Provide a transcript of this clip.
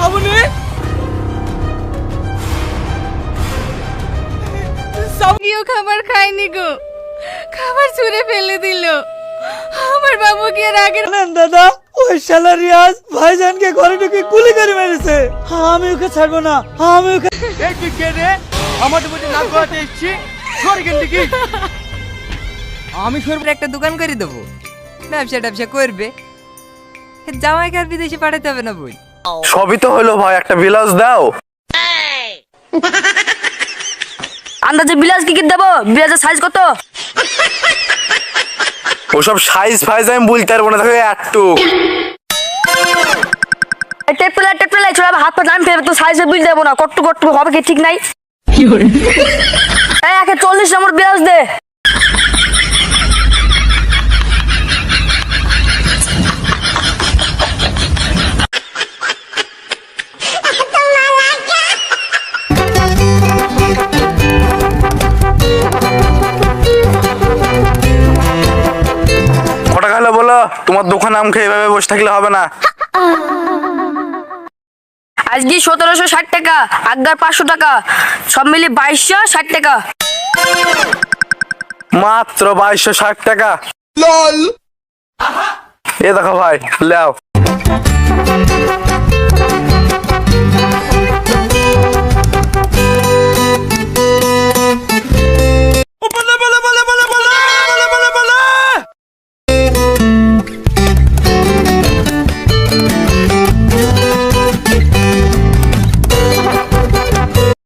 শ্রাবণী গিয়েও খাবার খায়নি গো। খাবার ছুঁড়ে ফেলে দিল। আমার বাবু কি আর জানেন দাদা ওই শালা রিয়াজ ভাইজানকে ঘরে ঢুকে গুলি করে মেরেছে। আমি ওকে ছাড়বো না আমি ওকে এই তুই কে রে? আমাদের মধ্যে নাক গলাতে এসছি। সর এখান থেকে। আমি সরব একটা দোকান করে দেবো। ব্যবসা ট্যাবসা করবে। জামাইকে আর বিদেশে পাঠাতে হবে না বই। সবই তো হলো ভাই একটা বিলাস দাও। আন্দাজে বিলাস কি কি দেবো? বিলাসের সাইজ কত? ওসব সাইজ ফাইজ আমি বলতে পারব না দেখো একটু। টেপ পেলে টেপ পেলে ছোড়া হাত পা নাম ফেলবে তো সাইজে বুঝ দেবো না কট্টু কট্টু হবে কি ঠিক নাই? এই একে চল্লিশ নম্বর বিলাস দে। তোমার দোকান আম খেয়ে এভাবে বসে থাকলে হবে না। আজকে সতেরোশো ষাট টাকা আগার পাঁচশো টাকা সব মিলিয়ে বাইশশো ষাট টাকা। মাত্র বাইশশো ষাট টাকা। এ দেখো ভাই লেও।